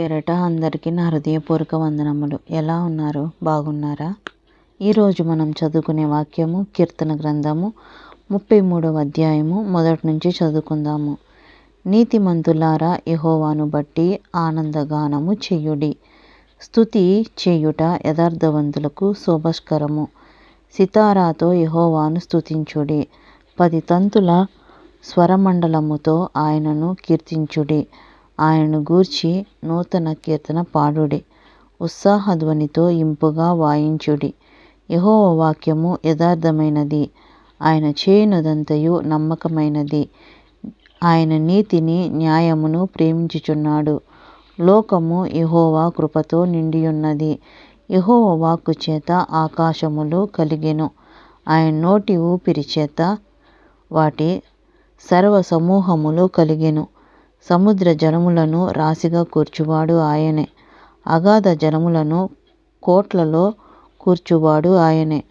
పేరట అందరికీ నా హృదయపూర్వక వందనములు. ఎలా ఉన్నారు? బాగున్నారా? ఈరోజు మనం చదువుకునే వాక్యము కీర్తన గ్రంథము ముప్పై మూడవ అధ్యాయము మొదటి నుంచి చదువుకుందాము. నీతిమంతులారా యహోవాను బట్టి ఆనందగానము చెయ్యుడి స్థుతి చేయుట యథార్థవంతులకు శోభస్కరము. సితారాతో యహోవాను స్థుతించుడి పది తంతుల స్వరమండలముతో ఆయనను కీర్తించుడి. ఆయనను గూర్చి నూతన కీర్తన పాడుడి. ఉత్సాహధ్వనితో ఇంపుగా వాయించుడి. యహోవ వాక్యము యథార్థమైనది. ఆయన చేయునదంతయు నమ్మకమైనది. ఆయన నీతిని న్యాయమును ప్రేమించుచున్నాడు. లోకము యహోవా కృపతో నిండియున్నది. యహోవ వాక్కు చేత ఆకాశములు కలిగెను. ఆయన నోటి ఊపిరి చేత వాటి సర్వ సమూహములు కలిగెను. సముద్ర జనములను రాశిగా కూర్చువాడు ఆయనే. అగాధ జనములను కోట్లలో కూర్చువాడు ఆయనే.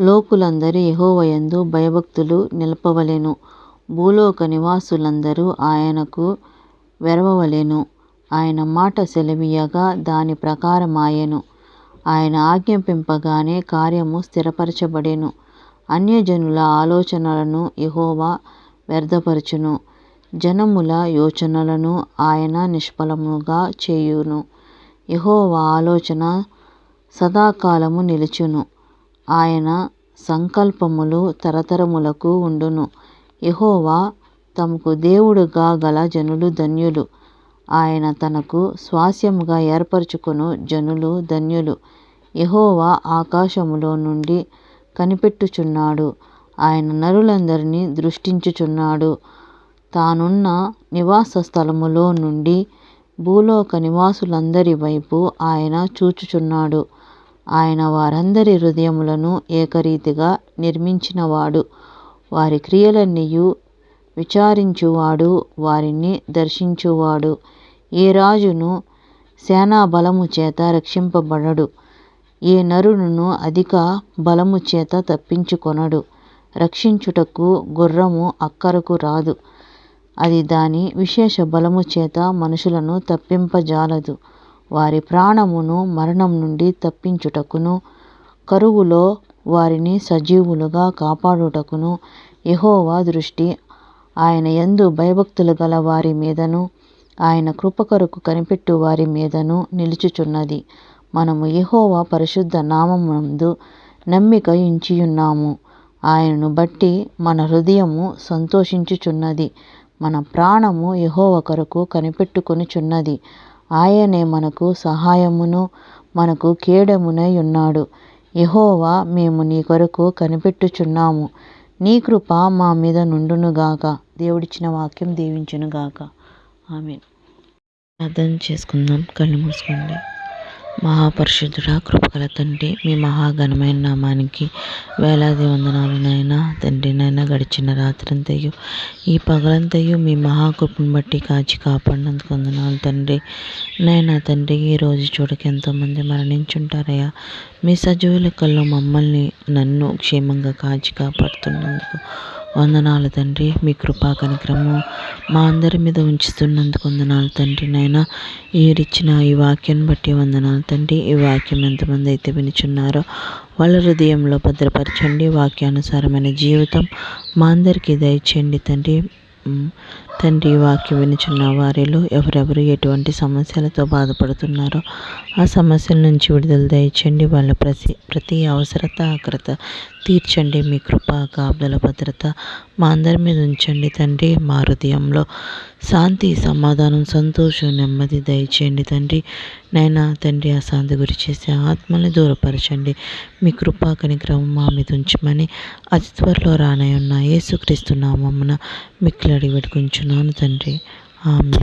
లోకులందరూ యహోవయందు భయభక్తులు నిలపవలెను. భూలోక నివాసులందరూ ఆయనకు వెరవవలెను. ఆయన మాట సెలవీయగా దాని ప్రకారమాయెను. ఆయన ఆజ్ఞాపింపగానే కార్యము స్థిరపరచబడెను. అన్యజనుల ఆలోచనలను యహోవా వ్యర్థపరచును. జనముల యోచనలను ఆయన నిష్ఫలముగా చేయును. యహోవా ఆలోచన సదాకాలము నిలుచును. ఆయన సంకల్పములు తరతరములకు ఉండును. యహోవా తమకు దేవుడుగా గల జనులు ధన్యులు. ఆయన తనకు స్వాస్యముగా ఏర్పరచుకొను జనులు ధన్యులు. యహోవా ఆకాశములో నుండి కనిపెట్టుచున్నాడు. ఆయన నరులందరినీ దృష్టించుచున్నాడు. తానున్న నివాస స్థలములో నుండి భూలోక నివాసులందరి వైపు ఆయన చూచుచున్నాడు. ఆయన వారందరి హృదయములను ఏకరీతిగా నిర్మించినవాడు. వారి క్రియలన్నీయు విచారించువాడు. వారిని దర్శించువాడు. ఏ రాజును సేనా బలము చేత రక్షింపబడడు. ఏ నరుడును అధిక బలము చేత తప్పించుకొనడు. రక్షించుటకు గుర్రము అక్కరకు రాదు. అది దాని విశేష బలము చేత మనుషులను తప్పింపజాలదు. వారి ప్రాణమును మరణం నుండి తప్పించుటకును కరువులో వారిని సజీవులుగా కాపాడుటకును యహోవా దృష్టి. ఆయన యందు భయభక్తులు గల వారి మీదను ఆయన కృప కొరకు కనిపెట్టు వారి మీదను నిలుచుచున్నది. మనము యహోవా పరిశుద్ధ నామమునందు నమ్మిక ఉంచియున్నాము ఆయనను బట్టి మన హృదయము సంతోషించుచున్నది. మన ప్రాణము యహోవ కొరకు కనిపెట్టుకొనుచున్నది. ఆయనే మనకు సహాయమును మనకు కేడమునై ఉన్నాడు యహోవా మేము నీ కొరకు కనిపెట్టుచున్నాము. నీ కృప మా మీద నుండునుగాక దేవుడిచ్చిన వాక్యం దీవించునుగాక ఆమె ప్రార్థన చేసుకుందాం. కళ్ళు మూసుకోండి. మహాపరిశుద్ధుడా కృపగల తండ్రి మీ మహాఘనమైన నామానికి వేలాది వందనాలునైనా తండ్రి నైనా గడిచిన రాత్రంతయు ఈ పగలంతయు మీ మహాకృపను బట్టి కాచి కాపాడినందుకు వందనాలు తండ్రి. నైనా తండ్రి ఈరోజు చూడక ఎంతోమంది మరణించుంటారయ్యా. మీ సజీవ లెక్కల్లో మమ్మల్ని నన్ను క్షేమంగా కాచి కాపాడుతున్నందుకు వందనాలు తండ్రి. మీ కృపా కనిక్రమం మా అందరి మీద ఉంచుతున్నందుకు వందనాలు తండ్రి నాయన. ఈరిచ్చిన ఈ వాక్యాన్ని బట్టి వందనాలు తండ్రి. ఈ వాక్యం ఎంతమంది అయితే వినిచున్నారో వాళ్ళ హృదయంలో భద్రపరచండి. వాక్యానుసారమైన జీవితం మా అందరికీ దయచేయండి తండ్రి. తండ్రి వాక్యం వినుచున్న వారిలో ఎవరెవరు ఎటువంటి సమస్యలతో బాధపడుతున్నారో ఆ సమస్యల నుంచి విడుదల దయచండి. వాళ్ళ ప్రతి ప్రతి అవసరత ఆగ్రత తీర్చండి. మీ కృప కాపుదల భద్రత మా అందరి మీద ఉంచండి తండ్రి. మా హృదయంలో శాంతి సమాధానం సంతోషం నెమ్మది దయచేయండి తండ్రి. నైనా తండ్రి ఆ శాంతి గురి చేసే ఆత్మని దూరపరచండి. మీ కృపా కనిక్రమం మా మీద ఉంచమని అతి త్వరలో రానయ్యున్న యేసుక్రీస్తు నామమున మిక్కిలడి పెట్టుకుంటున్నాను తండ్రి. ఆమె